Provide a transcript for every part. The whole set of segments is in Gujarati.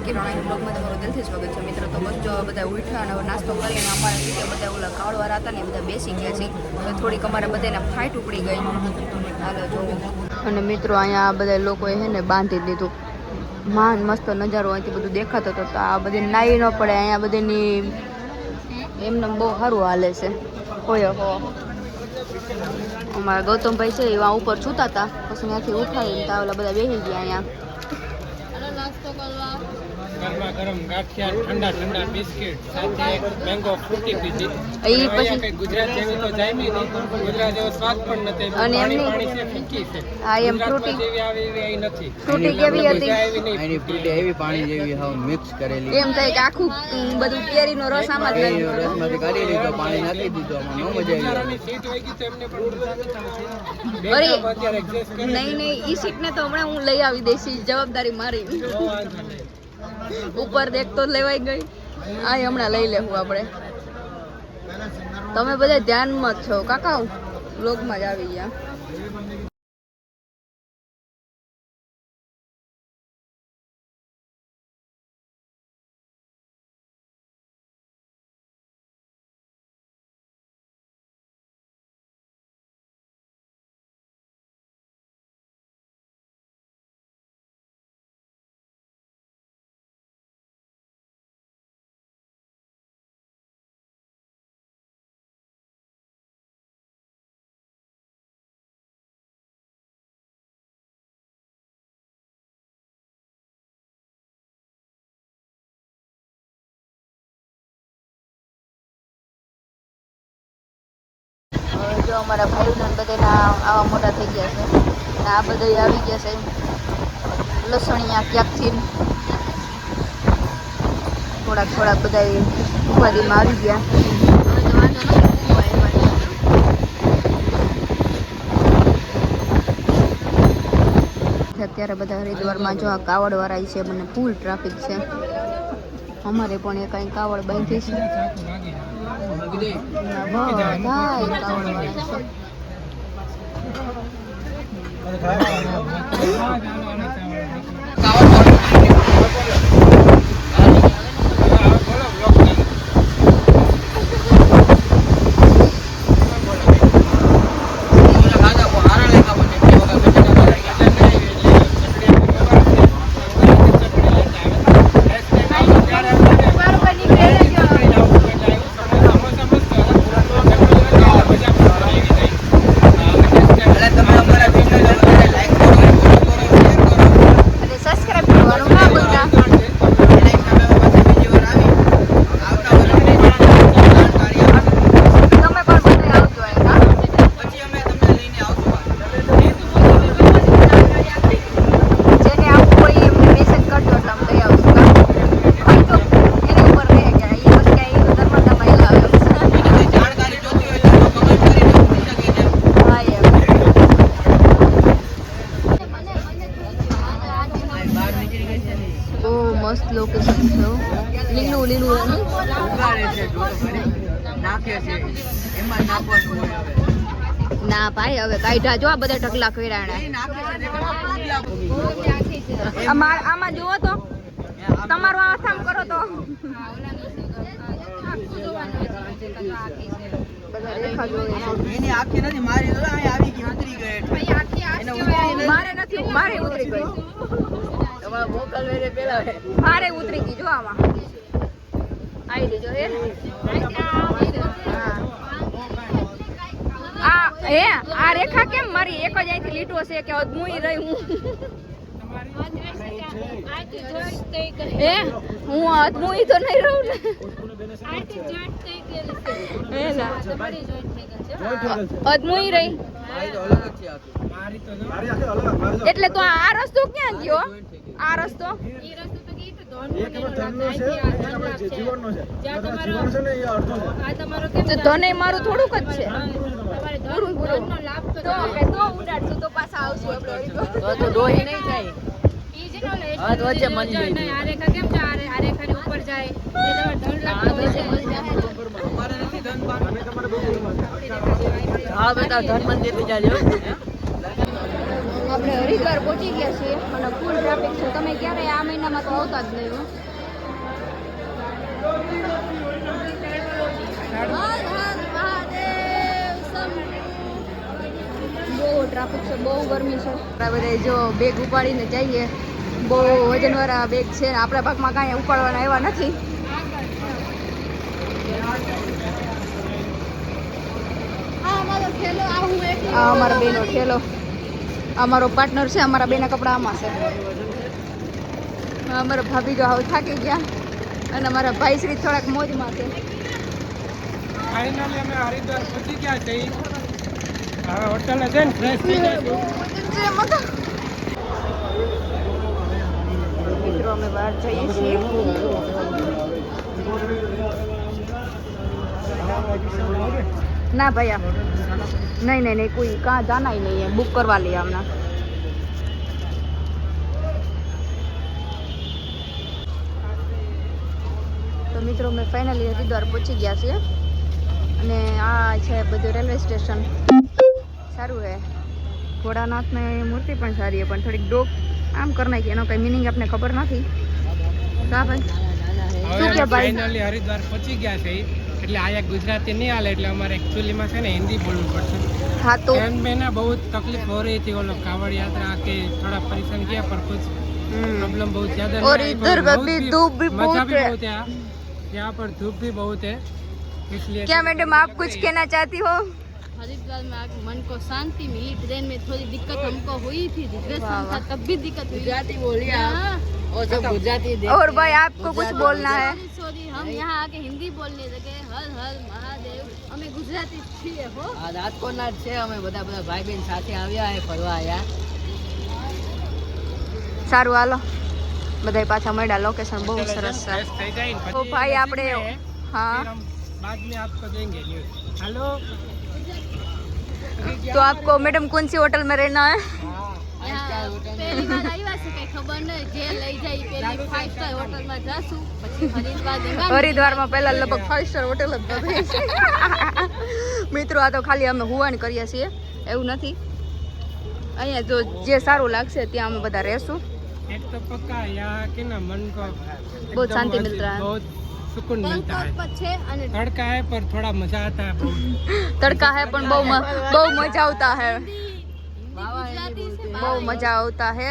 બાકી રણાઈ બ્લોગમાં તમારું દિલથી સ્વાગત છે મિત્રો. તો બસ જો બધા ઉઠ્યા અને નાસ્તો કરીને અમારા નીચે બધા ઓલા કાળવાળા હતા ને બધા બેસી ગયા છે. તો થોડીક અમારે બધાને ફાઇટ ઉપડી ગઈ. હાલો, જો. અને મિત્રો, અહીંયા બધા લોકોએ હે ને બાંધી દીધું. માન મસ્ત નજારો અહીંથી બધું દેખાતો હતો તો આ બધી નાઈ ન પડે, અહીંયા બધીની એમને બહુ સારું હાલે છે. હોય હો. અમારા ગૌતમભાઈ છે એવા ઉપર છૂતા હતા, પછી ત્યાંથી ઉઠાવીને તા ઓલા બધા બેસી ગયા અહીંયા. ગરમા ગરમ ગાંઠિયા ઠંડા ઠંડા બિસ્કિટ સાથે મેંગો ફ્રૂટી પીધી એ પછી ગુજરાત જેવી તો જામી નહીં ગુજરાત જેવો સ્વાદ પણ નથી. અને એમની- પાણી છે ફીકી છે. આ એમ ફ્રૂટી જેવી આવી એવી અહીં નથી. ફ્રૂટી કેવી હતી? નહીં એની ફ્રૂટી. એવી પાણી જેવી હાવ મિક્સ કરેલી. એમ થાય કે આખું બધું કેરીનો રસ આમાં જ એ નાખી. રસમાંથી કાઢી લીધો પાણી નાખી દીધો ન મજા આવી. સીટ તો એમને પણ અરે. નહીં નહીં ઈ સીટને તો હમણાં હું લઈ આવી દેશી જવાબદારી મારી. ઉપર દેખ તો લેવાઈ ગઈ. આ હમણાં લઈ લેવું આપણે. તમે બધા ધ્યાનમાં જ છો. કાકા બ્લોગમાં જ આવી ગયા. જો અમારા ભાઈઓને બધાના આવા મોટા થઈ ગયા છે. આ બધા આવી ગયા છે. લસણિયા ક્યાંકથી? થોડાક થોડાક બધા ઉપાધિમાં આવી ગયા. અત્યારે બધા હરિદ્વારમાં જો આ કાવડ વાળા છે, મને ફૂલ ટ્રાફિક છે. અમારે પણ એ કાંઈ કાવડ બાંધી છે. કાવડ વાળા છે અને સબસ્ક્રાઇબ કરવાનું ના ભૂલતા તમે પણ બધા આવજો અહીંયા જેને આવવું હોય એમને મેસેજ કરજો એટલે અમે લઈ આવશું કાં? હોય તો એની ઉપર રહે કે એ પછી કાંઈ એ તો નર્મદામાં ઈ લાવે. હા એમ બહુ મસ્ત લોકેશન છે હો. લીલું લીલું એનું ના ભાઈ હવે કાઢા જો આ બધા ઢગલા કર્યા. આમાં જુઓ તો તમારું આ કામ કરો તો. મારી ઉતરી ગઈ જો આમાં. આવી દેજો હા. આ હે આ રેખા કેમ મારી? એક જ અહીંથી લીટો છે કે અદમુઈ રહી હું. હે હું અદમુઈ તો નહીં રહું ને. રહી. એટલે તો આ રસ્તો ક્યાં ગયો? આ રસ્તો? તો ધને મારું થોડુંક જ છે. પૂરું પૂરું તો કે તો ઉડાડશું તો પાછા આવશું આપણે હરિદ્વાર. તો તો ડોહી નહીં થાય. હા તો વચ્ચે મળી જાય. અમારે નથી ધન પાન. હા બેટા ધન મંદિરથી જાજો આપણે હરિદ્વાર પહોંચી ગયા છીએ. અને ફૂલ ટ્રાફિક છે. તમે ક્યારે આ મહિનામાં તો આવતા જ નહીં હો. બહુ ટ્રાફિક છે બહુ ગરમી છે. આ બધા જો બેગ ઉપાડીને જઈએ. બહુ વજનવાળા બેગ છે. આપણા ભાગમાં કાંઈ ઉપાડવાના એવા નથી. આ અમારા બેનો ઠેલો. અમારો પાર્ટનર છે. અમારા બેના કપડા આમાં છે. અમારા ભાભી જો હવે થાકી ગયા. અને અમારા ભાઈ શ્રી થોડાક મોજમાં છે. ફાઇનલી અમે હરિદ્વાર પહોંચી ગયા છે મિત્રો, અમે બહાર જઈએ છીએ. ના ભાઈ, આમ નહીં નહીં નહીં, કોઈ કાં જાના નહીં બુક કરવા લઈએ હમણાં. તો મિત્રો, અમે ફાઇનલી હરિદ્વાર પહોંચી ગયા છીએ. અને આ છે બધું રેલવે સ્ટેશન સારું છે ભોળાનાથની મૂર્તિ પણ સારી છે પણ થોડીક ડોક આમ કરી નાખી એનો કંઈ મિનિંગ આપને ખબર નથી કા ભાઈ શું કે હવે ભાઈ? ફાઇનલી હરિદ્વાર પહોંચી ગયા છે એટલે આયા ગુજરાતી નહીં હાલે એટલે અમારે એકચ્યુઅલીમાં છે ને હિન્દી બોલવું પડશે હા તો ट्रेन में ना बहुत तकलीफ हो रही थी वो लोग कांवड़ यात्रा के थोड़ा परेशान किया पर कुछ हम्म। प्रॉब्लम बहुत ज्यादा और नहीं आई, इधर पर भी बहुत धूप भी मजा बहुत भी है। बहुत है यहाँ यहाँ पर धूप भी बहुत है इसलिए क्या मैडम आप कुछ कहना चाहती हो हरिद्वार में आके मन को शांति मिली ट्रेन में थोड़ी दिक्कत हमको हुई थी वाह, रिजर्वेशन वाह। था तब भी दिक्कत हुई गुजराती बोलिए आप हाँ, और सब गुजराती देख और भाई आपको कुछ बोलना है सॉरी सॉरी हम यहाँ आके हिंदी बोलने लगे हर हर महादेव हमें गुजराती છીએ હો આ રાજકોટના જ છે અમે બધા બધા ભાઈ બહેન સાથે આવ્યા હે ફરવા આયા સારું હાલો બધાય પાછા મળ્યા લોકેશન બહુ સરસ છે फ्रेश થઈ જાય ને તો પછી ભાઈ નજીક આપણે में है, हाँ फिर हम बाद में आपको देंगे न्यूज़ हेलो तो आपको मैडम कौन सी होटल में रहना है यहाँ પહેલી વાર આવ્યા છે કઈ ખબર નહીં જે લઈ જાય પેલી ફાઈવ સ્ટાર હોટલમાં જશું પછી હરિદ્વાર ગંગા હરિદ્વારમાં પહેલા લગભગ ફાઈવ સ્ટાર હોટલ જ બધી છે મિત્રો આ તો ખાલી અમે હુવાન કરીએ છીએ એવું નથી અહીંયા જો જે સારું લાગશે ત્યાં અમે બધા રહેશું एक तो पक्का यहाँ के ना मन को बहुत एकदम शांति मस्त- मिलता है। बहुत सुकून मिलता है પર છે અને तड़का है पर थोड़ा मजा आता है बहुत તડકા હે પણ બહુ મ- બહુ મજા આવતા હે ગુજરાતી છે બહુ મજા આવતા હે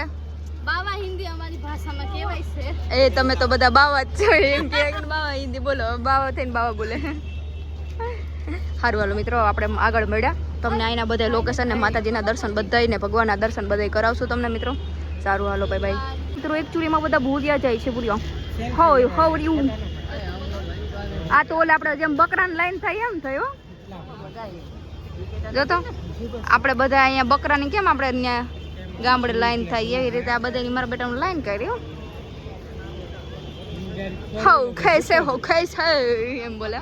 બાવા હિન્દી અમારી ભાષામાં કહેવાય છે એ તમે તો બધા બાવા જ છો એમ કે બાવા હિન્દી બોલો બાવા થઈને બાવા બોલે સારું હાલો મિત્રો આપણે આગળ મળ્યા તમને અહીંના બધા લોકેશન ને માતાજીના દર્શન બધાય ને ભગવાનના દર્શન બધાય કરાવશું તમને મિત્રો સારું હાલો ભાઈ ભાઈ મિત્રો એકચુરીમાં બધા ભૂલ્યા જાય છે ભૂલ્યો હોય હવર્યું આ ટોલ આપણે જેમ બકરાની લાઈન થાય એમ થયો જો તો, આપણે બધા અહીંયા બકરાની કેમ આપણે અહીંયા ગામડે લાઈન થાય? એવી રીતે આ બધાની મારા બેટાનું લાઈન કર્યું. હો ખાઈ છે હો ખાઈ છે, એમ બોલે.